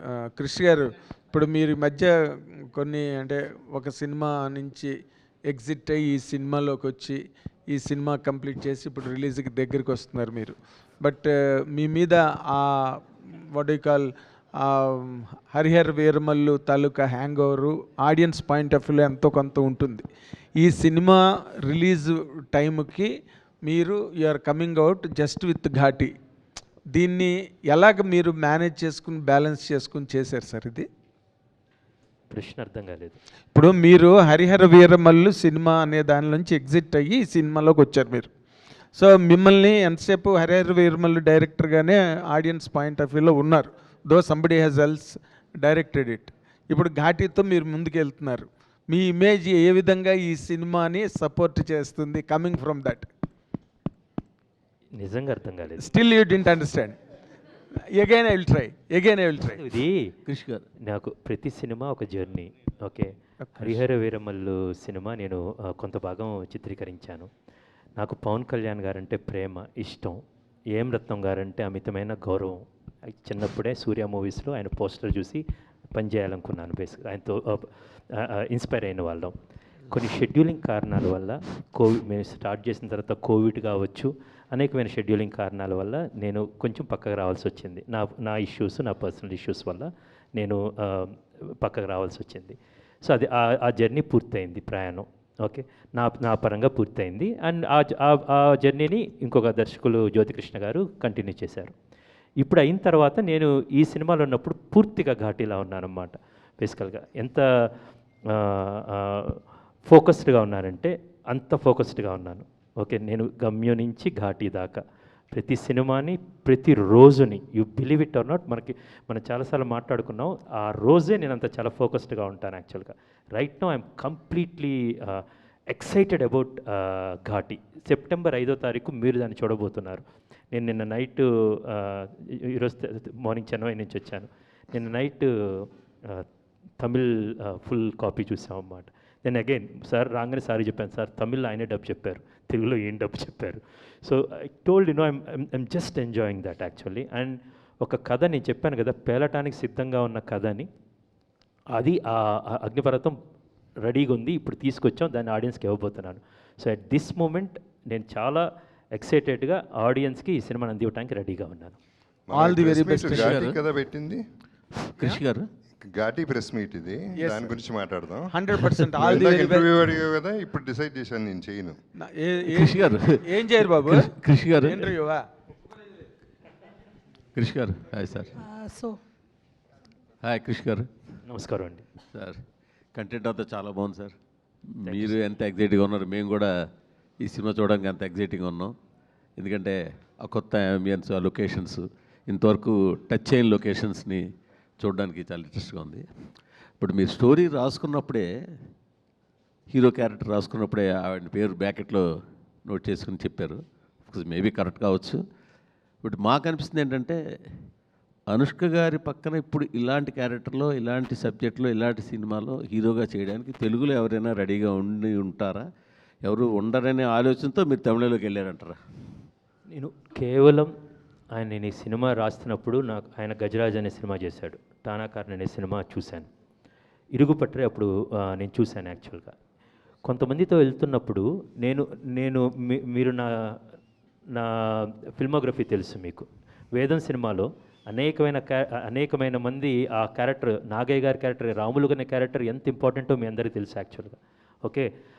క్రిష్ కృషి గారు ఇప్పుడు మీరు ఈ మధ్య కొన్ని అంటే ఒక సినిమా నుంచి ఎగ్జిట్ అయ్యి ఈ సినిమాలోకి వచ్చి ఈ సినిమా కంప్లీట్ చేసి ఇప్పుడు రిలీజ్కి దగ్గరికి వస్తున్నారు మీరు. బట్ మీ మీద ఆ వడ్ కాల్ హరిహర్ వీరమల్లు తాలూకా hangover audience point of వ్యూలో ఎంతో కొంత ఉంటుంది. ఈ సినిమా రిలీజ్ టైంకి మీరు you are coming out just with Ghaati. దీన్ని ఎలాగ మీరు మేనేజ్ చేసుకుని బ్యాలెన్స్ చేసుకుని చేశారు సార్ ఇది? ప్రశ్న అర్థం కాలేదు. ఇప్పుడు మీరు హరిహర వీరమల్లు సినిమా అనే దాని నుంచి ఎగ్జిట్ అయ్యి ఈ సినిమాలోకి వచ్చారు మీరు. సో మిమ్మల్ని ఎంతసేపు హరిహర వీరమల్లు డైరెక్టర్గానే ఆడియన్స్ పాయింట్ ఆఫ్ వ్యూలో ఉన్నారు. Though somebody has else directed it. ఇప్పుడు ఘాటీతో మీరు ముందుకు వెళ్తున్నారు మీ ఇమేజ్ ఏ విధంగా ఈ సినిమాని సపోర్ట్ చేస్తుంది కమింగ్ ఫ్రమ్ దట్? నిజంగా అర్థం కాలేదు. Still you didn't understand again I will try again I will try ఇది కృష్ గారు. నాకు ప్రతి సినిమా ఒక జర్నీ ఓకే. హరిహర వీరమల్లు సినిమా నేను కొంత భాగం చిత్రీకరించాను. నాకు పవన్ కళ్యాణ్ గారంటే ప్రేమ ఇష్టం. ఏం రత్నం గారంటే అమితమైన గౌరవం. చిన్నప్పుడే సూర్య మూవీస్లో ఆయన పోస్టర్ చూసి పనిచేయాలనుకున్నాను బేసిక్ ఆయనతో ఇన్స్పైర్ అయిన వాళ్ళం. కొన్ని షెడ్యూలింగ్ కారణాల వల్ల కోవిడ్ మేము స్టార్ట్ చేసిన తర్వాత కోవిడ్ కావచ్చు అనేకమైన షెడ్యూలింగ్ కారణాల వల్ల నేను కొంచెం పక్కకు రావాల్సి వచ్చింది. నా నా ఇష్యూస్ నా పర్సనల్ ఇష్యూస్ వల్ల నేను పక్కకు రావాల్సి వచ్చింది. సో అది ఆ- ఆ జర్నీ పూర్తయింది ప్రయాణం. ఓకే? నా నా పరంగా పూర్తయింది. అండ్ ఆ జ- ఆ- ఆ జర్నీని ఇంకొక దర్శకులు జ్యోతికృష్ణ గారు కంటిన్యూ చేశారు. ఇప్పుడు అయిన తర్వాత నేను ఈ సినిమాలో ఉన్నప్పుడు పూర్తిగా ఘాటీలా ఉన్నానన్నమాట. బేసికల్గా ఎంత ఫోకస్డ్గా ఉన్నానంటే అంత ఫోకస్డ్గా ఉన్నాను. ఓకే నేను గమ్యం నుంచి ఘాటీ దాకా. ప్రతి సినిమాని ప్రతి రోజుని you believe it or not మనకి మనం చాలాసార్లు మాట్లాడుకున్నాం ఆ రోజే నేను అంత చాలా ఫోకస్డ్గా ఉంటాను యాక్చువల్గా. Right no I'm completely excited about Ghaati. September ఐదో తారీఖు మీరు దాన్ని చూడబోతున్నారు. నేను నిన్న నైట్ ఈరోజు మార్నింగ్ చెన్నై నుంచి వచ్చాను. నిన్న నైట్ తమిళ్ ఫుల్ కాపీ చూసామన్నమాట. నేను అగైన్ సార్ రాగానే సారీ చెప్పాను. సార్ తమిళ్ళో ఆయనే డబ్ చెప్పారు. తెలుగులో ఏం డబ్ చెప్పారు? So I told you no I'm I'm just enjoying that actually and ఒక కథ నేను చెప్పాను కదా పేలటానికి సిద్ధంగా ఉన్న కథని అది ఆ అగ్నిపర్వతం రెడీగా ఉంది. ఇప్పుడు తీసుకొచ్చాం దాన్ని ఆడియన్స్కి ఇవ్వబోతున్నాను. సో అట్ దిస్ మూమెంట్ నేను చాలా ఎక్సైటెడ్గా ఆడియన్స్కి ఈ సినిమాని అందివ్వడానికి రెడీగా ఉన్నాను. All the very press best, meet Krish Ghaati గారు. కదా పెట్టింది? కృష్ గారు? ఘాటీ ప్రెస్ మీట్ ఇది. Yes, దాని sir. గురించి మాట్లాడదాం. Hundred percent all the very interview అడిగావు కదా ఇప్పుడు డిసైడ్ చేశాను నేను చేయను. కృష్ గారు. ఏం చేయరు బాబు? కృష్- కృష్ గారు. ఇంటర్వ్యూవా? కృష్ గారు. Hi sir. So. Hi Krish గారు. నమస్కారం అండి. సార్ కంటెంట్ అంతా చాలా బాగుంది సార్. మీరు ఎంత ఎగ్జైటింగ్గా ఉన్నారు? మేము కూడా ఈ సినిమా చూడడానికి అంత ఎగ్జైటింగ్గా ఉన్నాం. ఎందుకంటే ఆ కొత్త అంబియన్స్ ఆ లొకేషన్స్ ఇంతవరకు టచ్ అయిన లొకేషన్స్ని చూడడానికి చాలా ఇంట్రెస్ట్గా ఉంది. ఇప్పుడు మీరు స్టోరీ రాసుకున్నప్పుడే హీరో క్యారెక్టర్ రాసుకున్నప్పుడే ఆవిడ పేరు బ్యాకెట్లో నోట్ చేసుకుని చెప్పారు. మేబీ కరెక్ట్ కావచ్చు. బట్ మాకు అనిపిస్తుంది ఏంటంటే అనుష్క గారి పక్కన ఇప్పుడు ఇలాంటి క్యారెక్టర్లో ఇలాంటి సబ్జెక్ట్లో ఇలాంటి సినిమాలో హీరోగా చేయడానికి తెలుగులో ఎవరైనా రెడీగా ఉండి ఉంటారా? ఎవరు ఉండరనే ఆలోచనతో మీరు తమిళలోకి వెళ్ళారంటారా? నేను కేవలం ఆయన నేను ఈ సినిమా రాస్తున్నప్పుడు నాకు ఆయన గజరాజ్ అనే సినిమా చేశాడు. టానాకారన్ అనే సినిమా చూశాను. ఇరుగుపట్రే అప్పుడు నేను చూశాను యాక్చువల్గా. కొంతమందితో వెళ్తున్నప్పుడు నేను నేను మీ- మీరు నా నా ఫిల్మోగ్రఫీ తెలుసు మీకు. వేదం సినిమాలో అనేకమైన అనేకమైన మంది ఆ క్యారెక్టర్ నాగయ్య గారి క్యారెక్టర్ రాములు అనే క్యారెక్టర్ ఎంత ఇంపార్టెంటో మీ అందరికీ తెలుసు యాక్చువల్గా. ఓకే?